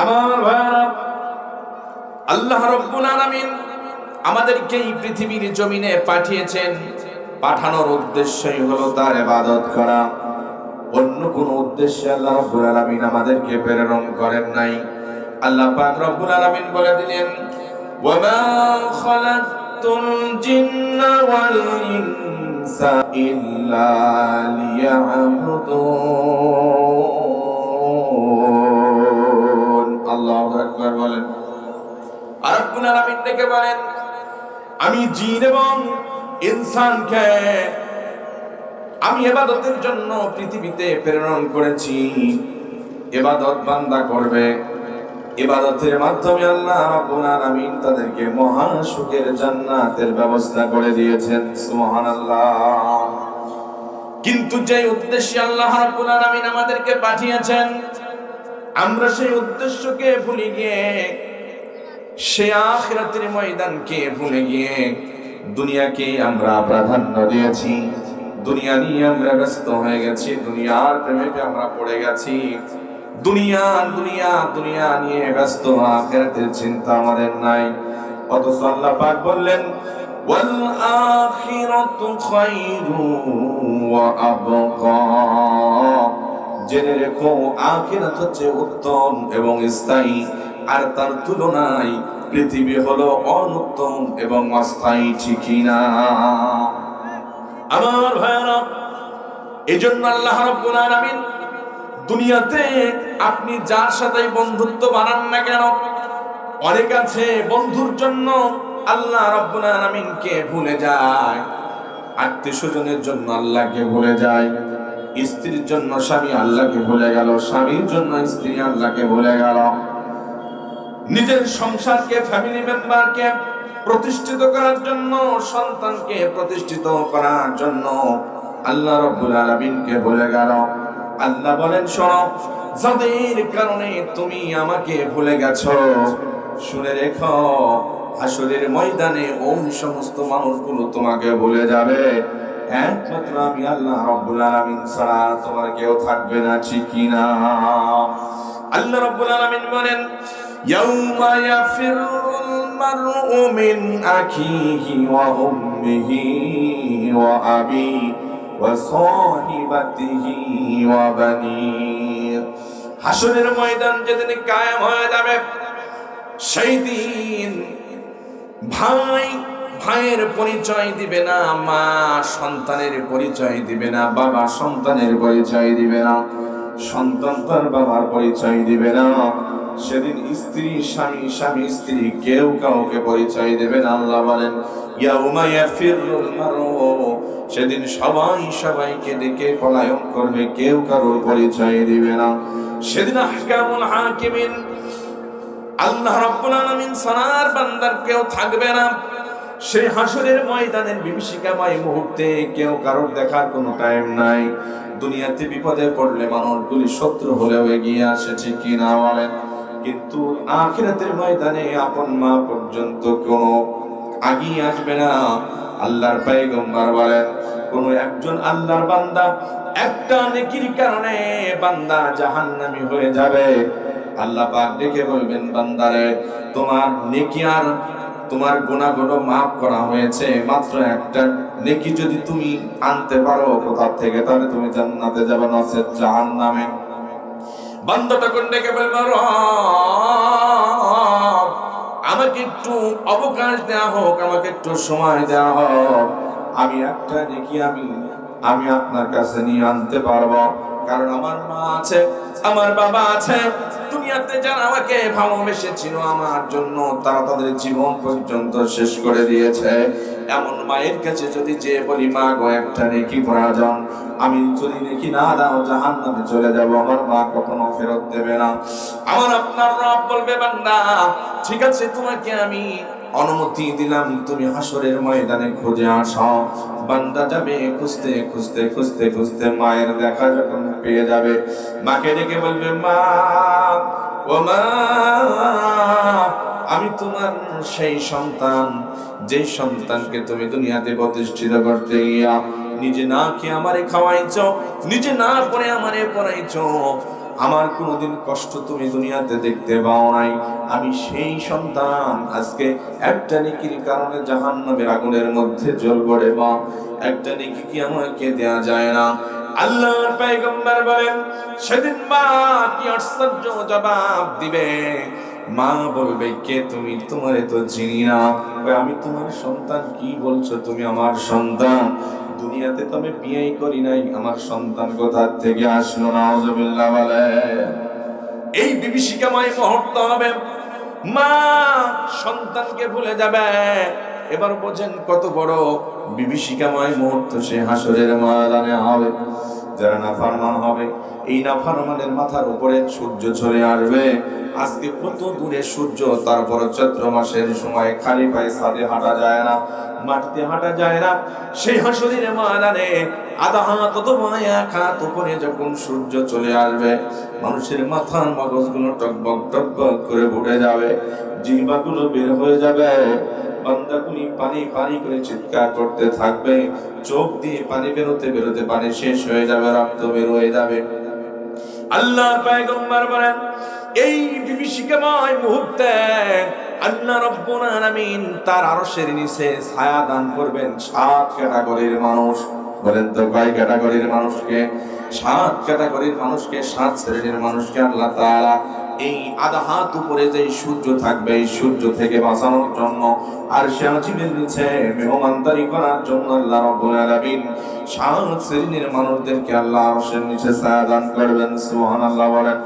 আমার ভাইরা আল্লাহ রব্বুল আলামিন আমাদেরকে এই পৃথিবীর জমিনে পাঠিয়েছেন। পাঠানোর উদ্দেশ্যই হলো তার ইবাদত করা। অন্য কোন উদ্দেশ্যে আল্লাহ রব্বুল আলামিন আমাদেরকে প্রেরণ করেন নাই। আল্লাহ পাক রব্বুল আলামিন বলে দিলেন খালাকতুল জিন্না ওয়াল ইনসা ইল্লা বলেন। আর রব্বুল আলামিন ডেকে বলেন, আমি জিন এবং ইনসানকে আমি এবাদতের জন্য পৃথিবীতে প্রেরণ করেছি। এবাদত বান্দা করবে। ইবাদতের মাধ্যমে আল্লাহ রাব্বুল আলামিন তাদেরকে মহা সুখের জান্নাতের ব্যবস্থা করে দিয়েছেন। সুবহানাল্লাহ। কিন্তু যে উদ্দেশ্যে আল্লাহ রাব্বুল আলামিন আমাদেরকে পাঠিয়েছেন আমরা সেই উদ্দেশ্যকে ভুলে গিয়ে সে আখিরাতের ময়দানকে ভুলে গিয়ে দুনিয়াকে আমরা প্রাধান্য দিয়েছি। দুনিয়া নিয়ে আমরা ব্যস্ত হয়ে গেছি, দুনিয়ার প্রেমে আমরা পড়ে গেছি। দুনিয়া দুনিয়া দুনিয়া নিয়ে ব্যস্ত, আখিরাতের চিন্তা আমাদের নাই। অথচ আল্লাহ পাক বললেন, ওয়াল আখিরাতু খায়রু জেনে রেখো, আখিরাত হচ্ছে উত্তম এবং স্থায়ী। আর তার তুলনায় পৃথিবী হলো অনুত্তম এবং অস্থায়ী ঠিকই না। আমার ভাইরা এজন্য আল্লাহ রাব্বুল আলামিন দুনিয়াতে আপনি যার সাথে বন্ধুত্ব বানান না কেন, অনেক আছে বন্ধুর জন্য আল্লাহ রাব্বুল আলামিনকে ভুলে যায়। আত্মীয় স্বজনের জন্য আল্লাহকে ভুলে যায়। স্ত্রীর জন্য স্বামী আল্লাহকে ভুলে গেল, স্বামীর জন্য স্ত্রী আল্লাহকে ভুলে গেল। নিজের সংসারকে ফ্যামিলি মেম্বারকে প্রতিষ্ঠিত করার জন্য, সন্তানকে প্রতিষ্ঠিত করার জন্য আল্লাহ রব্বুল আলামিনকে ভুলে গেল। আল্লাহ বলেন, শোনো, যাদের কারণে তুমি আমাকে ভুলে গেছো, শুনে রেখো হাসরের ময়দানে ওই সমস্ত মানুষগুলো তোমাকে ভুলে যাবে। একমাত্র আমি আল্লাহ রব্বুল আলামিন ছাড়া তোমার কেউ থাকবে না ঠিক কি না? আল্লাহ রব্বুল আলামিন বলেন, ইয়াউমা ইয়াফিরুল মারউ মিন আখিহি ওয়া উম্মিহি ওয়া আবি ওয়া সাহিবাতিহি ওয়া বানি। হাসরের ময়দান যেদিন কায়েম হয়ে যাবে, সেই দিন ভাই ভাইয়ের পরিচয় দিবে না, মা সন্তানের পরিচয় দিবে না, বাবা সন্তানের পরিচয় দিবে না, সন্তান তার বাবার পরিচয় দিবে না। সেদিন স্ত্রী, স্বামী স্বামী, স্ত্রী কেউ কাউকে পরিচয় দেবে না, আল্লাহ বলেন সেদিন সবাই সবাইকে ডেকে পলায়ন করবে, কেউ কারোর পরিচয় দিবে না। সেদিন আল্লাহ রাব্বুল আলামিন সানার বান্দার কেউ থাকবে না। সেই হাসরের ময়দানের বিভীষিকাময় মুহূর্তে কেউ কারোর দেখার কোনো টাইম নাই। দুনিয়াতে বিপদে পড়লে মানুষগুলি শত্রু হলেও এগিয়ে আসে ঠিকই না বলেন? কিন্তু আখিরাতের ময়দানে আপন মা পর্যন্ত কোনো আগিয়ে আসবে না, আল্লাহর পাইগম্বার বলেন। কোন একজন আল্লাহর বান্দা, একটা নেকির কারণে বান্দা জাহান্নামী হয়ে যাবে। আল্লাহ পাক ডেকে বলবেন, বান্দারে, তোমার নেকি আর তোমার গুণাগুলো মাফ করা হয়েছে। মাত্র একটা নেকি যদি তুমি আনতে পারো কোথা থেকে, তাহলে তুমি জান্নাতে যাবে, নসের জাহান্নামে। বান্দা তখন ডেকে বলবে রব, আমাকে একটু অবকাশ দেওয়া হোক, আমাকে একটু সময় দেওয়া হোক। আমি একটা দেখি আমি আমি আপনার কাছে নিয়ে আনতে পারব। কারণ আমার মা আছে, আমার বাবা আছে দুনিয়াতে যারা আমাকে ভালোবেসেছিল আমার জন্য। তারা তাদের জীবন পর্যন্ত শেষ করে দিয়েছে। এমন মায়ের কাছে যদি যে বলি, মা গো, একটা নেকি প্রয়োজন। আমি যদি নেকি না দাও জাহান নামে চলে যাব। আমার মা কখনো ফেরত দেবে না। আমার আপনার রব বলবে, বান্দা, ঠিক আছে, তোমাকে আমি অনুমতি দিলাম। তুমি হাসরের ময়দানে খুঁজে আসো। বান্দা যাবে খুঁজতে খুঁজতে খুঁজতে খুঁজতে মায়ের দেখা যখন পেয়ে যাবে। মাকে ডেকে বলবে, মা আমি তোমার সেই সন্তান যে সন্তানকে তুমি দুনিয়াতে প্রতিষ্ঠিত করতে গিয়া নিজে না খেয়ে আমারে খাওয়াইছ, নিজে না পরে আমারে পড়াইছ, আমার কোনোদিন কষ্ট তুমি দুনিয়াতে দেখতে পাও নাই। আমি সেই সন্তান, আজকে একটা নিকির কারণে জাহান্নামের আগুনের মধ্যে জল পড়ে বা একটা নিকি কি আমাকে দেয়া যায় না? আল্লাহর পয়গম্বর বলেন, সেদিন মা কি আশ্চর্য জবাব দিবে? মা বলবে, কে তুমি? তোমার তো চিনি না। আমি তোমার সন্তান, কি বলছো তুমি আমার সন্তান? দুনিয়াতে তো আমি বিয়েই করি নাই, আমার সন্তান কোথা থেকে আসলো? না বলে এই বিভীষিকাময় মুহূর্ত হবে। মা সন্তানকে ভুলে যাবে। এবার বোঝেন কত বড় বিভীষিকাময় মুহূর্ত সে হাসরের ময়দানে হবে। যারা নাফারমান হবে, এই নাফারমানের মাথার উপরে সূর্য চলে আসবে। আজকে কত দূরে সূর্য তারপর চৈত্র মাসের সময় খালি পায়ে সাদে হাঁটা যায় না, মাটিতে হাঁটা যায় না। সেই হাসরের মানারে আধা হাত মায়া খাত উপরে যখন সূর্য চলে আসবে মানুষের মাথার মগজগুলো টকবক টকবক করে উঠে যাবে। জিহ্বাগুলো বের হয়ে যাবে। বান্দাগুলি পানি পানি করে চিৎকার করতে থাকবে। চোখ দিয়ে পানি বেরোতে বেরোতে পানি শেষ হয়ে যাবে, রক্ত বের হয়ে যাবে। আল্লাহ পয়গম্বর বলেন, এই বিভীষিকাময় মুহূর্তে আল্লাহ রব্বুল আলামিন তার আরশের নিচে ছায়া দান করবেন সাত ক্যাটাগরির মানুষ। ক্যাটাগরির মানুষকে, সাত ক্যাটাগরির মানুষকে, সাত শ্রেণির মানুষকে আল্লাহ এই আধা হাত উপরে যে সূর্য থাকবে, এই সূর্য থেকে বাঁচানোর জন্য আর সে আজিমের নিচে মেহমানদারি করার জন্য আল্লাহ রাব্বুল আলামিন সাত শ্রেণির মানুষদেরকে আল্লাহ আরশের নিচে দান করবেন। সুবহানাল্লাহ বলেন।